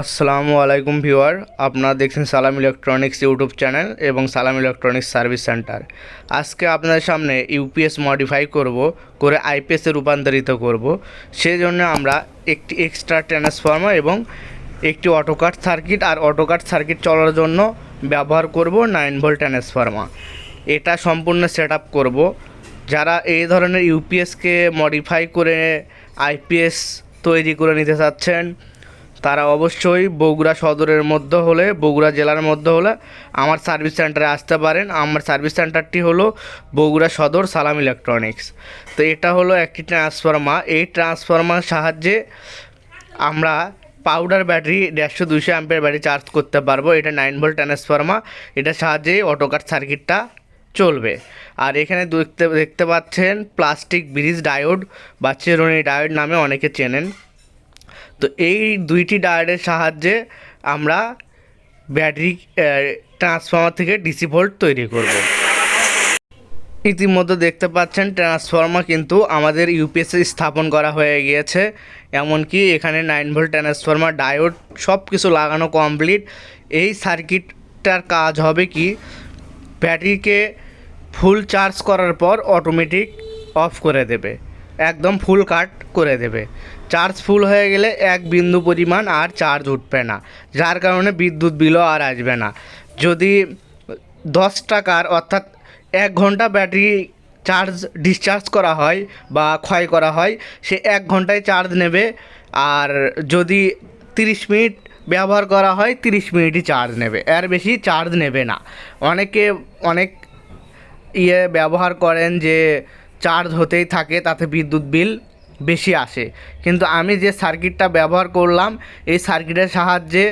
আসসালামু আলাইকুম ভিউয়ার, আপনারা দেখছেন সালাম ইলেকট্রনিক্স ইউটিউব চ্যানেল এবং সালাম ইলেকট্রনিক্স সার্ভিস সেন্টার। আজকে আপনাদের সামনে ইউপিএস মডিফাই করব, করে আইপিএসে রূপান্তরিত করব। সেজন্য আমরা একটি এক্সট্রা ট্রান্সফর্মার এবং একটি অটোকাট সার্কিট আর অটোকাট সার্কিট চলার জন্য ব্যবহার করব নাইন ভোল্ট ট্রান্সফর্মার এটা সম্পূর্ণ সেট আপ করব। যারা এই ধরনের ইউপিএসকে মডিফাই করে আইপিএস তৈরি করে নিতে চাচ্ছেন তারা অবশ্যই বগুড়া সদরের মধ্যে হলে, বগুড়া জেলার মধ্যে হলে আমার সার্ভিস সেন্টারে আসতে পারেন। আমার সার্ভিস সেন্টারটি হলো বগুড়া সদর সালাম ইলেকট্রনিক্স। তো এটা হলো একটি ট্রান্সফর্মার। এই ট্রান্সফর্মার সাহায্যে আমরা পাউডার ব্যাটারি দেড়শো দুশো অ্যাম্পের ব্যাটারি চার্জ করতে পারব। এটা নাইন ভোল্ট ট্রান্সফর্মার। এটার সাহায্যেই অটোকার সার্কিটটা চলবে। আর এখানে দেখতে দেখতে পাচ্ছেন প্লাস্টিক ব্রিজ ডায়োড বা চেরোনি ডায়োড নামে অনেকে চেনেন। তো এই দুইটি ডায়োডের সাহায্যে আমরা ব্যাটারি ট্রান্সফর্মার থেকে ডিসি ভোল্ট তৈরি করব। ইতিমধ্যে দেখতে পাচ্ছেন ট্রান্সফর্মার কিন্তু আমাদের ইউপিএসে স্থাপন করা হয়ে গিয়েছে। এমনকি এখানে নাইন ভোল্ট ট্রান্সফর্মার, ডায়োড সব কিছু লাগানো কমপ্লিট। এই সার্কিটটার কাজ হবে কি, ব্যাটারিকে ফুল চার্জ করার পর অটোমেটিক অফ করে দেবে। একদম ফুল কাট করে দেবে। চার্জ ফুল হয়ে গেলে এক বিন্দু পরিমাণ আর চার্জ উঠবে না। যার কারণে বিদ্যুৎ বিলও আর আসবে না। যদি দশ টাকার অর্থাৎ এক ঘণ্টা ব্যাটারি চার্জ ডিসচার্জ করা হয় বা ক্ষয় করা হয়, সে এক ঘন্টায় চার্জ নেবে। আর যদি তিরিশ মিনিট ব্যবহার করা হয়, তিরিশ মিনিটই চার্জ নেবে। এর বেশি চার্জ নেবে না। অনেকে অনেক ইয়ে ব্যবহার করেন যে চার্জ হতেই থাকে, তাতে বিদ্যুৎ বিল বেশি আসে। কিন্তু আমি যে সার্কিটটা ব্যবহার করলাম, এই সার্কিটের সাহায্যে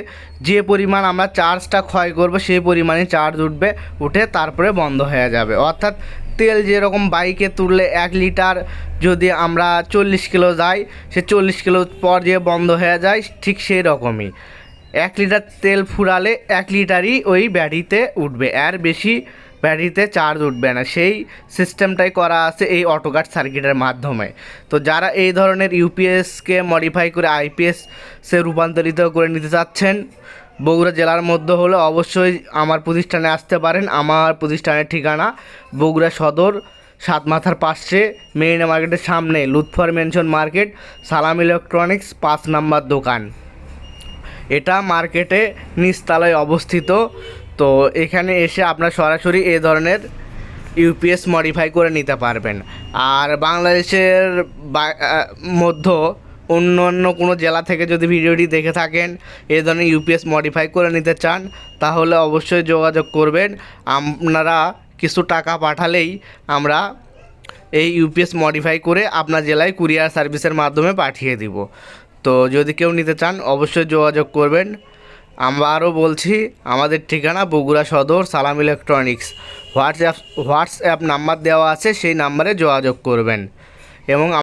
যে পরিমাণ আমরা চার্জটা ক্ষয় করব, সেই পরিমাণে চার্জ উঠবে, উঠে তারপরে বন্ধ হয়ে যাবে। অর্থাৎ তেল যেরকম বাইকে তুললে এক লিটার যদি আমরা চল্লিশ কিলো যাই, সে চল্লিশ কিলো পর যে বন্ধ হয়ে যায়, ঠিক সেই রকমই এক লিটার তেল ফুরালে এক লিটারই ওই ব্যাটারিতে উঠবে। এর বেশি ব্যাটারিতে চার্জ উঠবে না। সেই সিস্টেমটাই করা আছে এই অটোকাট সার্কিটের মাধ্যমে। তো যারা এই ধরনের ইউপিএসকে মডিফাই করে আইপিএস রূপান্তরিত করে নিতে চাচ্ছেন, বগুড়া জেলার মধ্যে হলে অবশ্যই আমার প্রতিষ্ঠানে আসতে পারেন। আমার প্রতিষ্ঠানের ঠিকানা বগুড়া সদর সাত মাথার পাশে মেরিনা মার্কেটের সামনে, Lutfar mansion market Salam electronics পাঁচ নাম্বার দোকান। এটা মার্কেটে নিচতলায় অবস্থিত। তো এখানে এসে আপনার সরাসরি এই ধরনের ইউপিএস মডিফাই করে নিতে পারবেন। আর বাংলাদেশের মধ্য অন্য অন্য কোনো জেলা থেকে যদি ভিডিওটি দেখে থাকেন এই ধরনের ইউপিএস মডিফাই করে নিতে চান, তাহলে অবশ্যই যোগাযোগ করবেন। আপনারা কিছু টাকা পাঠালেই আমরা এই ইউপিএস মডিফাই করে আপনার জেলায় কুরিয়ার সার্ভিসের মাধ্যমে পাঠিয়ে দিব। তো যদি কেউ নিতে চান, অবশ্যই যোগাযোগ করবেন। আমরা আরও বলছি, আমাদের ঠিকানা বগুড়া সদর, সালাম ইলেকট্রনিক্স। হোয়াটসঅ্যাপ হোয়াটসঅ্যাপ নাম্বার দেওয়া আছে, সেই নাম্বারে যোগাযোগ করবেন। এবং